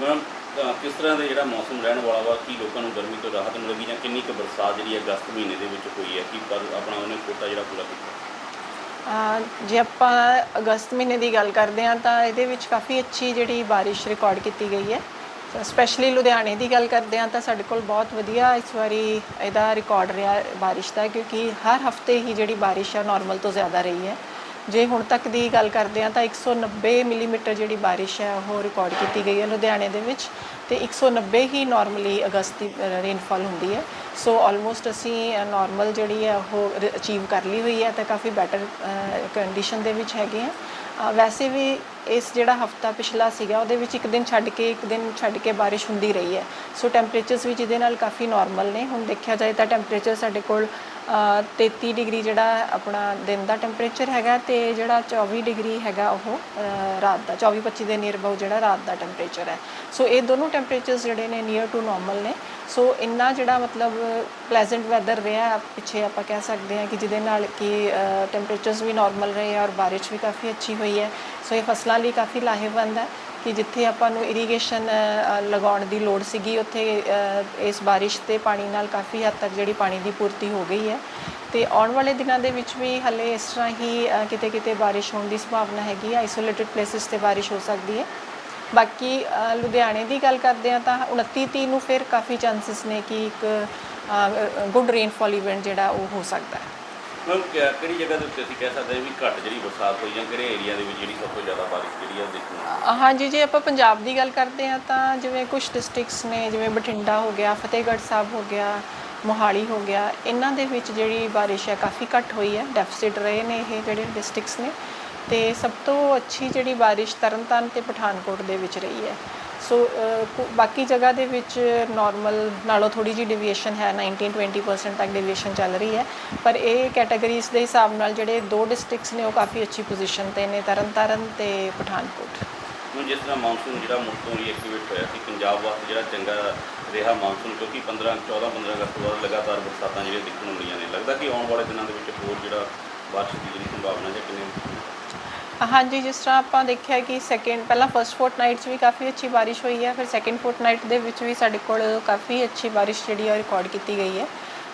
Ma'am ਕਿਸ ਤਰ੍ਹਾਂ ਦਾ ਜਿਹੜਾ ਮੌਸਮ ਰਹਿਣ ਵਾਲਾ ਵਾ, ਕੀ ਲੋਕਾਂ ਨੂੰ ਗਰਮੀ ਤੋਂ ਰਾਹਤ ਮਿਲੇਗੀ ਜਾਂ ਕਿੰਨੀ ਕੁ ਬਰਸਾਤ ਜਿਹੜੀ ਅਗਸਤ ਮਹੀਨੇ ਦੇ ਵਿੱਚ ਹੋਈ ਹੈ? ਕੀ ਪਰ ਆਪਣਾ ਉਹਨੇ ਕੋਟਾ ਜਿਹੜਾ ਪੂਰਾ ਕੀਤਾ? ਅਹ, ਜੇ ਆਪਾਂ ਅਗਸਤ ਮਹੀਨੇ ਦੀ ਗੱਲ ਕਰਦੇ ਹਾਂ ਤਾਂ ਇਹਦੇ ਵਿੱਚ ਕਾਫੀ ਅੱਛੀ ਜਿਹੜੀ ਬਾਰਿਸ਼ ਰਿਕਾਰਡ ਕੀਤੀ ਗਈ ਹੈ। ਸਪੈਸ਼ਲੀ ਲੁਧਿਆਣੇ ਦੀ ਗੱਲ ਕਰਦੇ ਹਾਂ ਤਾਂ ਸਾਡੇ ਕੋਲ ਬਹੁਤ ਵਧੀਆ ਇਸ ਵਾਰੀ ਇਹਦਾ ਰਿਕਾਰਡ ਰਿਹਾ ਬਾਰਿਸ਼ ਦਾ, ਕਿਉਂਕਿ ਹਰ ਹਫ਼ਤੇ ਹੀ ਜਿਹੜੀ ਬਾਰਿਸ਼ ਆ ਨਾਰਮਲ ਤੋਂ ਜ਼ਿਆਦਾ ਰਹੀ ਹੈ। ਜੇ ਹੁਣ ਤੱਕ ਦੀ ਗੱਲ ਕਰਦੇ ਹਾਂ ਤਾਂ 190 ਮਿਲੀਮੀਟਰ ਜਿਹੜੀ ਬਾਰਿਸ਼ ਹੈ ਉਹ ਰਿਕਾਰਡ ਕੀਤੀ ਗਈ ਹੈ ਲੁਧਿਆਣੇ ਦੇ ਵਿੱਚ ਤੇ 190 ਹੀ ਨਾਰਮਲੀ ਅਗਸਤ ਦੀ ਰੇਨਫਾਲ ਹੁੰਦੀ ਹੈ। ਸੋ ਆਲਮੋਸਟ ਅਸੀਂ ਨਾਰਮਲ ਜਿਹੜੀ ਹੈ ਉਹ ਅਚੀਵ ਕਰ ਲਈ ਹੋਈ ਹੈ ਤਾਂ ਕਾਫੀ ਬੈਟਰ ਕੰਡੀਸ਼ਨ ਦੇ ਵਿੱਚ ਹੈਗੇ ਆ ਵੈਸੇ ਵੀ ਇਸ ਜਿਹੜਾ ਹਫਤਾ ਪਿਛਲਾ ਸੀਗਾ ਉਹਦੇ ਵਿੱਚ ਇੱਕ ਦਿਨ ਛੱਡ ਕੇ ਇੱਕ ਦਿਨ ਛੱਡ ਕੇ ਬਾਰਿਸ਼ ਹੁੰਦੀ ਰਹੀ ਹੈ। ਸੋ ਟੈਂਪਰੇਚਰਸ ਵੀ ਜਿਹਦੇ ਨਾਲ ਕਾਫੀ ਨਾਰਮਲ ਨੇ। ਹੁਣ ਦੇਖਿਆ ਜਾਏ ਤਾਂ ਟੈਂਪਰੇਚਰ ਸਾਡੇ ਕੋਲ ਅ, 33 ਡਿਗਰੀ ਜਿਹੜਾ ਆਪਣਾ ਦਿਨ ਦਾ ਟੈਂਪਰੇਚਰ ਹੈਗਾ ਤੇ ਜਿਹੜਾ 24 ਡਿਗਰੀ ਹੈਗਾ ਉਹ ਰਾਤ ਦਾ 24 25 ਦੇ ਨੀਅਰ ਅਬਾਊਟ ਜਿਹੜਾ ਰਾਤ ਦਾ ਟੈਂਪਰੇਚਰ ਹੈ। ਸੋ ਇਹ ਦੋਨੋਂ ਟੈਂਪਰੇਚਰਸ ਜਿਹੜੇ ਨੇ ਨੀਅਰ ਟੂ ਨਾਰਮਲ ਨੇ। ਸੋ ਇੰਨਾ ਜਿਹੜਾ ਮਤਲਬ ਪਲੇਜ਼ੈਂਟ ਵੈਦਰ ਰਿਹਾ, ਪਿੱਛੇ ਆਪਾਂ ਕਹਿ ਸਕਦੇ ਹਾਂ ਕਿ ਜਿਹਦੇ ਨਾਲ ਕਿ ਟੈਂਪਰੇਚਰਸ ਵੀ ਨਾਰਮਲ ਰਹੇ ਆ ਔਰ ਬਾਰਿਸ਼ ਵੀ ਕਾਫੀ ਅੱਛੀ ਹੋਈ ਹੈ। ਸੋ ਇਹ ਫਸਲਾਂ ਲਈ ਕਾਫੀ ਲਾਹੇਵੰਦ ਹੈ ਕਿ ਜਿੱਥੇ ਆਪਾਂ ਨੂੰ ਇਰੀਗੇਸ਼ਨ ਲਗਾਉਣ ਦੀ ਲੋੜ ਸੀਗੀ, ਉੱਥੇ ਇਸ ਬਾਰਿਸ਼ ਤੇ ਪਾਣੀ ਨਾਲ ਕਾਫੀ ਹੱਦ ਤੱਕ ਜਿਹੜੀ ਪਾਣੀ ਦੀ ਪੂਰਤੀ ਹੋ ਗਈ ਹੈ। ਤੇ ਆਉਣ ਵਾਲੇ ਦਿਨਾਂ ਦੇ ਵਿੱਚ ਵੀ ਹਲੇ ਇਸ ਤਰ੍ਹਾਂ ਹੀ ਕਿਤੇ ਕਿਤੇ ਬਾਰਿਸ਼ ਹੋਣ ਦੀ ਸੰਭਾਵਨਾ ਹੈਗੀ ਹੈ। ਆਈਸੋਲੇਟਡ ਪਲੇਸਿਸ ਤੇ ਬਾਰਿਸ਼ ਹੋ ਸਕਦੀ ਹੈ। ਬਾਕੀ ਲੁਧਿਆਣੇ ਦੀ ਗੱਲ ਕਰਦੇ ਹਾਂ ਤਾਂ 29 ਤੀਹ ਨੂੰ ਫਿਰ ਕਾਫੀ ਚਾਂਸਸ ਨੇ ਕਿ ਇੱਕ ਗੁੱਡ ਰੇਨਫਾਲ ਇਵੈਂਟ ਜਿਹੜਾ ਉਹ ਹੋ ਸਕਦਾ ਹੈ। ਮੈਮ ਕਿਹੜੀ ਜਗ੍ਹਾ ਦੇ ਉੱਤੇ ਅਸੀਂ ਕਹਿ ਸਕਦੇ ਹਾਂ ਵੀ ਘੱਟ ਜਿਹੜੀ ਬਰਸਾਤ ਹੋਈ ਜਾਂ ਕਿਹੜੇ ਏਰੀਆ ਦੇ ਵਿੱਚ ਜਿਹੜੀ ਸਭ ਤੋਂ ਜ਼ਿਆਦਾ ਬਾਰਿਸ਼ ਜਿਹੜੀ ਆ ਅ, ਹਾਂਜੀ ਜੇ ਆਪਾਂ ਪੰਜਾਬ ਦੀ ਗੱਲ ਕਰਦੇ ਹਾਂ ਤਾਂ ਜਿਵੇਂ ਕੁਝ ਡਿਸਟ੍ਰਿਕਟਸ ਨੇ ਜਿਵੇਂ ਬਠਿੰਡਾ ਹੋ ਗਿਆ ਫਤਿਹਗੜ੍ਹ ਸਾਹਿਬ ਹੋ ਗਿਆ ਮੋਹਾਲੀ ਹੋ ਗਿਆ ਇਹਨਾਂ ਦੇ ਵਿੱਚ ਜਿਹੜੀ ਬਾਰਿਸ਼ ਹੈ ਕਾਫੀ ਘੱਟ ਹੋਈ ਹੈ ਡੈਫਿਸਿਟ ਰਹੇ ਨੇ ਇਹ ਜਿਹੜੇ ਡਿਸਟ੍ਰਿਕਟਸ ਨੇ। ਤੇ ਸਭ ਤੋਂ ਅੱਛੀ ਜਿਹੜੀ ਬਾਰਿਸ਼ ਤਰਨਤਾਰਨ ਤੇ ਪਠਾਨਕੋਟ ਦੇ ਵਿੱਚ ਰਹੀ ਹੈ। ਸੋ ਬਾਕੀ ਜਗ੍ਹਾ ਦੇ ਵਿੱਚ ਨਾਰਮਲ ਨਾਲੋਂ ਥੋੜੀ ਜਿਹੀ ਡਿਵੀਏਸ਼ਨ ਹੈ 19 20% ਤੱਕ ਡਿਵੀਏਸ਼ਨ ਚੱਲ ਰਹੀ ਹੈ। ਪਰ ਇਹ ਕੈਟਾਗਰੀਜ਼ ਦੇ ਹਿਸਾਬ ਨਾਲ ਜਿਹੜੇ ਦੋ ਡਿਸਟ੍ਰਿਕਟਸ ਨੇ, ਉਹ ਕਾਫੀ ਅੱਛੀ ਪੋਜੀਸ਼ਨ ਤੇ ਨੇ, ਤਰਨਤਾਰਨ ਤੇ ਪਠਾਨਕੋਟ। ਹੁਣ ਜਿਸ ਤਰ੍ਹਾਂ ਮੌਨਸੂਨ ਜਿਹੜਾ ਮੁੜ ਤੋਂ ਰੀਐਕਟੀਵੇਟ ਹੋਇਆ ਸੀ, ਪੰਜਾਬ ਵਾਸਤੇ ਜਿਹੜਾ ਚੰਗਾ ਰਿਹਾ ਮੌਨਸੂਨ ਕਿਉਂਕਿ 15 14 15 ਅਗਸਤ ਤੋਂ ਬਾਅਦ ਲਗਾਤਾਰ ਬਰਸਾਤਾਂ ਜਿਹੜੀਆਂ ਦੇਖਣ ਨੂੰ ਮਿਲੀਆਂ ਨੇ। ਲੱਗਦਾ ਕਿ ਆਉਣ ਵਾਲੇ ਦਿਨਾਂ ਦੇ ਵਿੱਚ ਹੋਰ ਜਿਹੜਾ ਬਾਰਿਸ਼ ਦੀ ਜਿਹੜੀ ਸੰਭਾਵਨਾ ਜਾਂ ਕਿੰਨੇ ਹਾਂਜੀ, ਜਿਸ ਤਰ੍ਹਾਂ ਆਪਾਂ ਦੇਖਿਆ ਕਿ ਸੈਕਿੰਡ ਪਹਿਲਾਂ ਫਰਸਟ ਫੋਰਟਨਾਈਟ 'ਚ ਵੀ ਕਾਫੀ ਅੱਛੀ ਬਾਰਿਸ਼ ਹੋਈ ਹੈ, ਫਿਰ ਸੈਕਿੰਡ ਫੋਰਟਨਾਈਟ ਦੇ ਵਿੱਚ ਵੀ ਸਾਡੇ ਕੋਲ ਕਾਫੀ ਅੱਛੀ ਬਾਰਿਸ਼ ਜਿਹੜੀ ਹੈ ਰਿਕਾਰਡ ਕੀਤੀ ਗਈ ਹੈ।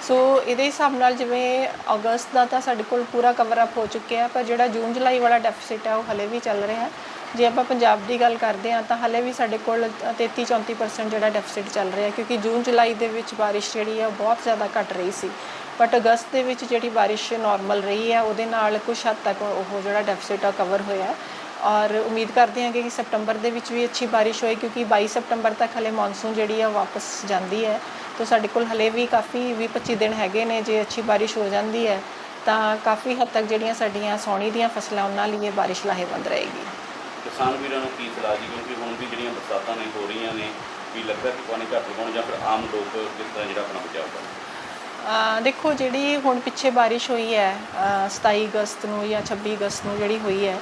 ਸੋ ਇਹਦੇ ਹਿਸਾਬ ਨਾਲ ਜਿਵੇਂ ਅਗਸਤ ਦਾ ਤਾਂ ਸਾਡੇ ਕੋਲ ਪੂਰਾ ਕਵਰ ਅਪ ਹੋ ਚੁੱਕਿਆ, ਪਰ ਜਿਹੜਾ ਜੂਨ, ਜੁਲਾਈ ਵਾਲਾ ਡੈਫਿਸਿਟ ਹੈ ਉਹ ਹਲੇ ਵੀ ਚੱਲ ਰਿਹਾ। ਹੈ ਜੇ ਆਪਾਂ ਪੰਜਾਬ ਦੀ ਗੱਲ ਕਰਦੇ ਹਾਂ ਤਾਂ ਹਲੇ ਵੀ ਸਾਡੇ ਕੋਲ 33 34% ਜਿਹੜਾ ਡੈਫਿਸਿਟ ਚੱਲ ਰਿਹਾ, ਕਿਉਂਕਿ ਜੂਨ ਜੁਲਾਈ ਦੇ ਵਿੱਚ ਬਾਰਿਸ਼ ਜਿਹੜੀ ਹੈ ਉਹ ਬਹੁਤ ਜ਼ਿਆਦਾ ਘਟ ਰਹੀ ਸੀ। ਬਟ ਅਗਸਤ ਦੇ ਵਿੱਚ ਜਿਹੜੀ ਬਾਰਿਸ਼ ਨਾਰਮਲ ਰਹੀ ਹੈ ਉਹਦੇ ਨਾਲ ਕੁਝ ਹੱਦ ਤੱਕ ਉਹ ਜਿਹੜਾ ਡੈਫਿਸਿਟ ਆ ਕਵਰ ਹੋਇਆ। ਔਰ ਉਮੀਦ ਕਰਦੇ ਹਾਂ ਕਿ ਸਤੰਬਰ ਦੇ ਵਿੱਚ ਵੀ ਅੱਛੀ ਬਾਰਿਸ਼ ਹੋਏ, ਕਿਉਂਕਿ 22 ਸਤੰਬਰ ਤੱਕ ਹਲੇ ਮੌਨਸੂਨ ਜਿਹੜੀ ਆ ਵਾਪਸ ਜਾਂਦੀ ਹੈ। ਤਾਂ ਸਾਡੇ ਕੋਲ ਹਲੇ ਵੀ ਕਾਫੀ 20 25 ਦਿਨ ਹੈਗੇ ਨੇ, ਜੇ ਅੱਛੀ ਬਾਰਿਸ਼ ਹੋ ਜਾਂਦੀ ਹੈ ਤਾਂ ਕਾਫੀ ਹੱਦ ਤੱਕ ਜਿਹੜੀਆਂ ਸਾਡੀਆਂ ਸੌਣੀ ਦੀਆਂ ਫਸਲਾਂ, ਉਹਨਾਂ ਲਈ ਇਹ ਬਾਰਿਸ਼ ਲਾਹੇਵੰਦ ਰਹੇਗੀ। ਕਿਸਾਨ ਵੀਰਾਂ ਨੂੰ ਕੀ ਸਲਾਹ ਜੀ? ਕਿਉਂਕਿ ਹੁਣ ਵੀ ਜਿਹੜੀਆਂ ਬਰਸਾਤਾਂ ਨੇ ਹੋ ਰਹੀਆਂ ਨੇ ਵੀ ਲੱਗਦਾ ਕਿ ਪਾਣੀ ਘੱਟ ਲਗਾਉਣ ਜਾਂ ਫਿਰ ਆਮ ਲੋਕ ਕਿਸ ਤਰ੍ਹਾਂ ਜਿਹੜਾ ਆਪਣਾ ਬਚਾਅ ਕਰਨ? ਦੇਖੋ ਜਿਹੜੀ ਹੁਣ ਪਿੱਛੇ ਬਾਰਿਸ਼ ਹੋਈ ਹੈ ਅ, 27 ਅਗਸਤ ਨੂੰ ਜਾਂ 26 ਅਗਸਤ ਨੂੰ ਜਿਹੜੀ ਹੋਈ ਹੈ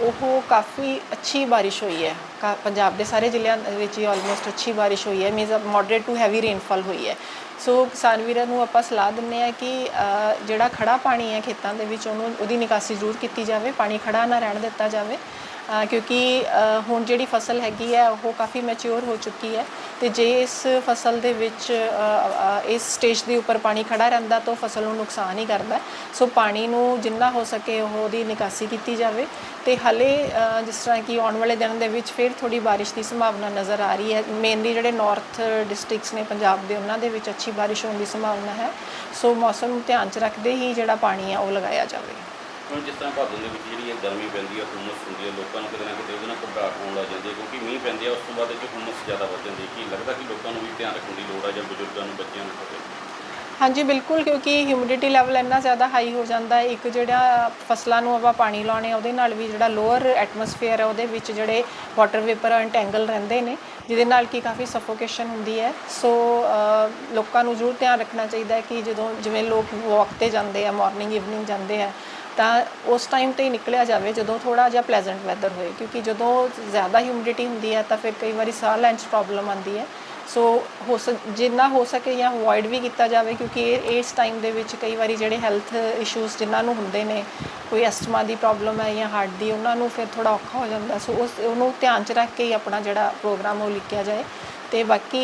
ਉਹ ਕਾਫੀ ਅੱਛੀ ਬਾਰਿਸ਼ ਹੋਈ ਹੈ। ਕਾ- ਪੰਜਾਬ ਦੇ ਸਾਰੇ ਜ਼ਿਲ੍ਹਿਆਂ ਵਿੱਚ ਹੀ ਆਲਮੋਸਟ ਅੱਛੀ ਬਾਰਿਸ਼ ਹੋਈ ਹੈ means moderate to heavy rainfall ਹੋਈ ਹੈ। ਸੋ ਕਿਸਾਨ ਵੀਰਾਂ ਨੂੰ ਆਪਾਂ ਸਲਾਹ ਦਿੰਨੇ ਆ ਕਿ ਜਿਹੜਾ ਖੜਾ ਪਾਣੀ ਹੈ ਖੇਤਾਂ ਦੇ ਵਿੱਚ ਉਹਨੂੰ ਉਹਦੀ ਨਿਕਾਸੀ ਜ਼ਰੂਰ ਕੀਤੀ ਜਾਵੇ ਪਾਣੀ ਖੜਾ ਨਾ ਰਹਿਣ ਦਿੱਤਾ ਜਾਵੇ। ਕਿਉਂਕਿ ਹੁਣ ਜਿਹੜੀ ਫਸਲ ਹੈਗੀ ਹੈ, ਉਹ ਕਾਫੀ ਮੈਚੁਰ ਹੋ ਚੁੱਕੀ ਹੈ ਤੇ ਜੇ ਇਸ ਫਸਲ ਦੇ ਵਿੱਚ ਇਸ ਸਟੇਜ ਦੇ ਉੱਪਰ ਪਾਣੀ ਖੜਾ ਰਹਿੰਦਾ ਤਾਂ ਉਹ ਫਸਲ ਨੂੰ ਨੁਕਸਾਨ ਹੀ ਕਰਦਾ ਸੋ ਪਾਣੀ ਨੂੰ ਜਿੰਨਾ ਹੋ ਸਕੇ ਉਹ ਉਹਦੀ ਨਿਕਾਸੀ ਕੀਤੀ ਜਾਵੇ ਤੇ ਹਲੇ ਜਿਸ ਤਰ੍ਹਾਂ ਕਿ ਆਉਣ ਵਾਲੇ ਦਿਨਾਂ ਦੇ ਵਿੱਚ ਫਿਰ ਥੋੜੀ ਬਾਰਿਸ਼ ਦੀ ਸੰਭਾਵਨਾ ਨਜ਼ਰ ਆ ਰਹੀ ਹੈ। ਮੇਨਲੀ ਜਿਹੜੇ ਨਾਰਥ ਡਿਸਟ੍ਰਿਕਟਸ ਨੇ ਪੰਜਾਬ ਦੇ, ਉਹਨਾਂ ਦੇ ਵਿੱਚ ਅੱਛੀ ਬਾਰਿਸ਼ ਹੋਣ ਦੀ ਸੰਭਾਵਨਾ ਹੈ। ਸੋ ਮੌਸਮ ਨੂੰ ਧਿਆਨ 'ਚ ਰੱਖਦੇ ਹੀ ਜਿਹੜਾ ਪਾਣੀ ਆ ਉਹ ਲਗਾਇਆ ਜਾਵੇ। ਹੁਣ ਜਿਸ ਤਰ੍ਹਾਂ ਭਾਦੋਂ ਦੇ ਵਿੱਚ ਜਿਹੜੀ ਇਹ ਗਰਮੀ ਪੈਂਦੀ ਹੈ ਹੁਮਸ ਹੁੰਦੀ ਹੈ ਲੋਕਾਂ ਨੂੰ ਕਿਤੇ ਨਾ ਕਿਤੇ ਉਹਦੇ ਨਾਲ ਘਬਰਾਹਟ ਹੋਣ ਲੱਗ ਜਾਂਦੀ ਹੈ ਕਿਉਂਕਿ ਮੀਂਹ ਪੈਂਦੇ ਆ, ਉਸ ਤੋਂ ਬਾਅਦ ਇਹ 'ਚ ਹੁਮਸ ਜ਼ਿਆਦਾ ਵੱਧ ਜਾਂਦੀ ਹੈ ਕੀ ਲੱਗਦਾ ਕਿ ਲੋਕਾਂ ਨੂੰ ਵੀ ਧਿਆਨ ਰੱਖਣ ਦੀ ਲੋੜ ਹੈ ਜਾਂ ਬਜ਼ੁਰਗਾਂ ਨੂੰ, ਬੱਚਿਆਂ ਨੂੰ? ਹੋਵੇ ਹਾਂਜੀ, ਬਿਲਕੁਲ, ਕਿਉਂਕਿ ਹਿਊਮਿਡਿਟੀ ਲੈਵਲ ਇੰਨਾ ਜ਼ਿਆਦਾ ਹਾਈ ਹੋ ਜਾਂਦਾ ਹੈ। ਇੱਕ ਜਿਹੜਾ ਫਸਲਾਂ ਨੂੰ ਆਪਾਂ ਪਾਣੀ ਲਾਉਣੇ ਆ, ਉਹਦੇ ਨਾਲ ਵੀ ਜਿਹੜਾ ਲੋਅਰ ਐਟਮੋਸਫੇਅਰ ਹੈ ਉਹਦੇ ਵਿੱਚ ਜਿਹੜੇ ਵਾਟਰ ਵੇਪਰ ਇੰਟੈਂਗਲ ਰਹਿੰਦੇ ਨੇ, ਜਿਹਦੇ ਨਾਲ ਕੀ ਕਾਫੀ ਸਫੋਕੇਸ਼ਨ ਹੁੰਦੀ ਹੈ। ਸੋ ਲੋਕਾਂ ਨੂੰ ਜ਼ਰੂਰ ਧਿਆਨ ਰੱਖਣਾ ਚਾਹੀਦਾ ਹੈ ਕਿ ਜਦੋਂ ਜਿਵੇਂ ਲੋਕ ਵਾਕ ਤੇ ਜਾਂਦੇ ਆ ਮਾਰਨਿੰਗ ਈਵਨਿੰਗ ਜਾਂਦੇ ਆ ਤਾਂ ਉਸ ਟਾਈਮ ਤੇ ਹੀ ਨਿਕਲਿਆ ਜਾਵੇ, ਜਦੋਂ ਥੋੜਾ ਜਿਹਾ ਪਲੇਜ਼ੈਂਟ ਵੈਦਰ ਹੋਏ, ਕਿਉਂਕਿ ਜਦੋਂ ਜ਼ਿਆਦਾ ਹਿਊਮਿਡਿਟੀ ਹੁੰਦੀ ਹੈ, ਤਾਂ ਫਿਰ ਕਈ ਵਾਰੀ ਸਾਹ ਲੈਣ 'ਚ ਪ੍ਰੋਬਲਮ ਆਉਂਦੀ ਹੈ। ਸੋ ਹੋ ਸਕ ਜਿੰਨਾ ਹੋ ਸਕੇ ਜਾਂ ਅਵੋਇਡ ਵੀ ਕੀਤਾ ਜਾਵੇ, ਕਿਉਂਕਿ ਇਹ, ਇਸ ਟਾਈਮ ਦੇ ਵਿੱਚ ਕਈ ਵਾਰੀ ਜਿਹੜੇ ਹੈਲਥ ਇਸ਼ੂਜ਼ ਜਿਨ੍ਹਾਂ ਨੂੰ ਹੁੰਦੇ ਨੇ, ਕੋਈ ਅਸਥਮਾ ਦੀ ਪ੍ਰੋਬਲਮ ਹੈ ਜਾਂ ਹਾਰਟ ਦੀ, ਉਹਨਾਂ ਨੂੰ ਫਿਰ ਥੋੜਾ ਔਖਾ ਹੋ ਜਾਂਦਾ। ਸੋ ਉਸ, ਉਹਨੂੰ ਧਿਆਨ 'ਚ ਰੱਖ ਕੇ ਹੀ ਆਪਣਾ ਜਿਹੜਾ ਪ੍ਰੋਗਰਾਮ ਉਹ ਲਿਖਿਆ ਜਾਏ। ਤੇ ਬਾਕੀ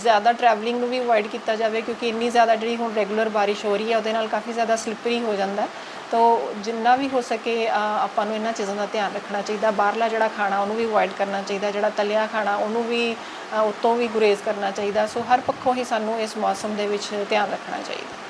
ਜ਼ਿਆਦਾ ਟਰੈਵਲਿੰਗ ਨੂੰ ਵੀ ਅਵੋਇਡ ਕੀਤਾ ਜਾਵੇ, ਕਿਉਂਕਿ ਇੰਨੀ ਜ਼ਿਆਦਾ ਜਿਹੜੀ ਹੁਣ ਰੈਗੂਲਰ ਬਾਰਿਸ਼ ਹੋ ਰਹੀ ਹੈ, ਉਹਦੇ ਨਾਲ ਕਾਫੀ ਜ਼ਿਆਦਾ ਸਲਿੱਪਰੀ ਹੋ ਜਾਂਦਾ। ਤਾਂ ਜਿੰਨਾ ਵੀ ਹੋ ਸਕੇ ਆਪਾਂ ਨੂੰ ਇਹਨਾਂ ਚੀਜ਼ਾਂ ਦਾ ਧਿਆਨ ਰੱਖਣਾ ਚਾਹੀਦਾ। ਬਾਹਰਲਾ ਜਿਹੜਾ ਖਾਣਾ ਉਹਨੂੰ ਵੀ ਅਵੋਇਡ ਕਰਨਾ ਚਾਹੀਦਾ। ਜਿਹੜਾ ਤਲਿਆ ਖਾਣਾ ਉਹਨੂੰ ਵੀ ਅ, ਉਤੋਂ ਵੀ ਗੁਰੇਜ਼ ਕਰਨਾ ਚਾਹੀਦਾ। ਸੋ ਹਰ ਪੱਖੋਂ ਹੀ ਸਾਨੂੰ ਇਸ ਮੌਸਮ ਦੇ ਵਿੱਚ ਧਿਆਨ ਰੱਖਣਾ ਚਾਹੀਦਾ।